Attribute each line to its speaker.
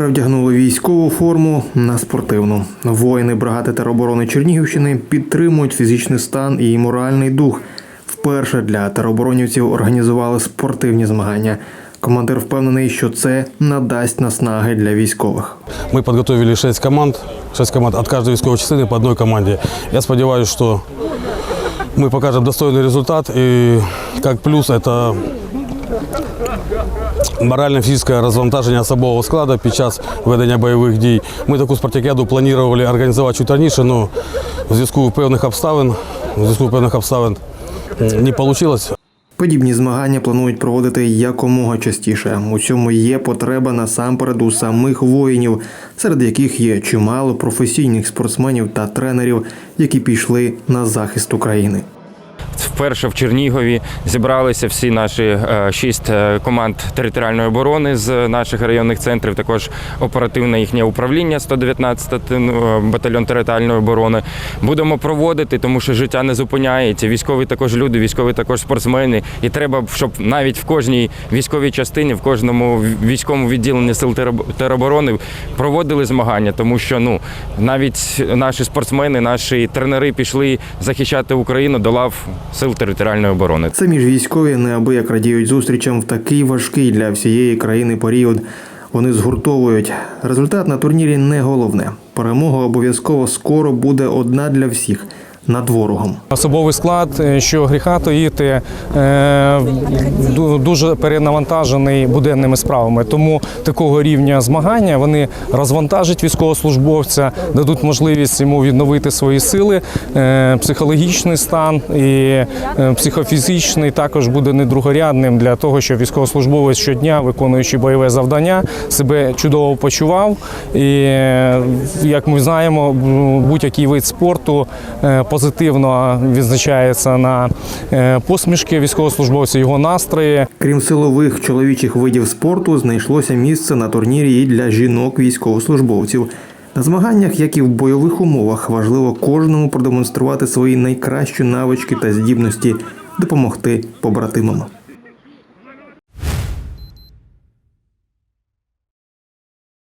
Speaker 1: Перевдягнули військову форму на спортивну. Воїни бригади тероборони Чернігівщини підтримують фізичний стан і моральний дух. Вперше для тероборонівців організували спортивні змагання. Командир впевнений, що це надасть наснаги для військових.
Speaker 2: Мы подготовили 6 команд, 6 команд от каждой військової частини по одной команде. Я сподіваюся, що ми покажемо достойний результат. І як плюс, це морально-фізичне розвантаження особового складу під час ведення бойових дій. Ми таку спартакіаду планували організувати чуть раніше, але в зв'язку певних обставин, в зв'язку певних обставин не вийшло.
Speaker 1: Подібні змагання планують проводити якомога частіше. У цьому є потреба насамперед у самих воїнів, серед яких є чимало професійних спортсменів та тренерів, які пішли на захист України.
Speaker 3: Вперше в Чернігові зібралися всі наші е, шість е, команд територіальної оборони з наших районних центрів. Також оперативне їхнє управління 119 е, батальйон територіальної оборони. Будемо проводити, тому що життя не зупиняється. Військові також люди, військові також спортсмени. І треба, щоб навіть в кожній військовій частині, в кожному військовому відділенні сил тероборони проводили змагання, тому що ну навіть наші спортсмени, наші тренери пішли захищати Україну до лав сил територіальної оборони.
Speaker 1: Це міжвійськові військові неабияк радіють зустрічам в такий важкий для всієї країни період. Вони згуртовують. Результат на турнірі не головне. Перемога обов'язково скоро буде одна для всіх над ворогом.
Speaker 4: Особовий склад, е, що гріха таїти, е, дуже перенавантажений буденними справами. Тому такого рівня змагання вони розвантажать військовослужбовця, дадуть можливість йому відновити свої сили, е, психологічний стан і психофізичний також буде недругорядним для того, щоб військовослужбовець щодня, виконуючи бойове завдання, себе чудово почував. І як ми знаємо, будь-який вид спорту е, позитивно відзначається на е, посмішки військовослужбовця, його настрої.
Speaker 1: Крім силових чоловічих видів спорту, знайшлося місце на турнірі і для жінок військовослужбовців. На змаганнях, як і в бойових умовах, важливо кожному продемонструвати свої найкращі навички та здібності, допомогти побратимам.